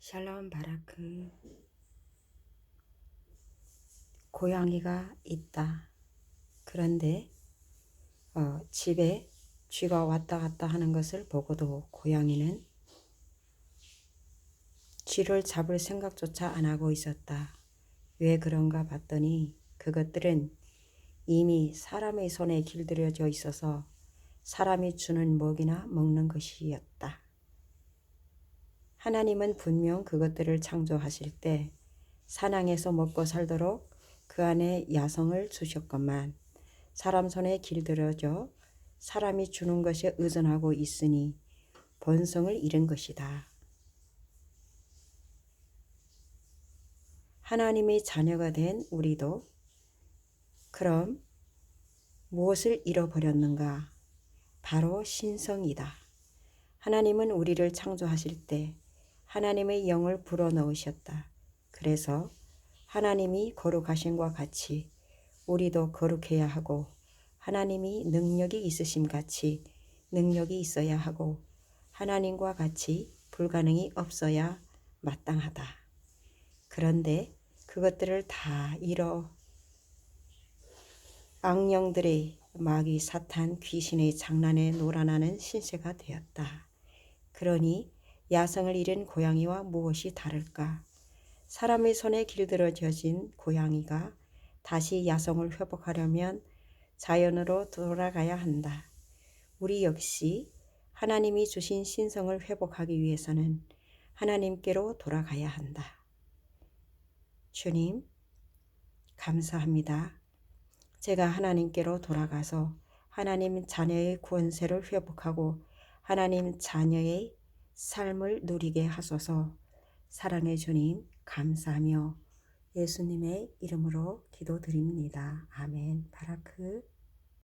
샬롬 바라크 고양이가 있다. 그런데 어, 집에 쥐가 왔다 갔다 하는 것을 보고도 고양이는 쥐를 잡을 생각조차 안 하고 있었다. 왜 그런가 봤더니 그것들은 이미 사람의 손에 길들여져 있어서 사람이 주는 먹이나 먹는 것이었다. 하나님은 분명 그것들을 창조하실 때 사냥해서 먹고 살도록 그 안에 야성을 주셨건만 사람 손에 길들여져 사람이 주는 것에 의존하고 있으니 본성을 잃은 것이다. 하나님의 자녀가 된 우리도 그럼 무엇을 잃어버렸는가? 바로 신성이다. 하나님은 우리를 창조하실 때 하나님의 영을 불어넣으셨다. 그래서 하나님이 거룩하신과 같이 우리도 거룩해야 하고 하나님이 능력이 있으심 같이 능력이 있어야 하고 하나님과 같이 불가능이 없어야 마땅하다. 그런데 그것들을 다 잃어 악령들의 마귀 사탄 귀신의 장난에 놀아나는 신세가 되었다. 그러니 야성을 잃은 고양이와 무엇이 다를까? 사람의 손에 길들여진 고양이가 다시 야성을 회복하려면 자연으로 돌아가야 한다. 우리 역시 하나님이 주신 신성을 회복하기 위해서는 하나님께로 돌아가야 한다. 주님, 감사합니다. 제가 하나님께로 돌아가서 하나님 자녀의 구원세를 회복하고 하나님 자녀의 삶을 누리게 하소서 사랑해 주님 감사하며 예수님의 이름으로 기도드립니다. 아멘. 바라크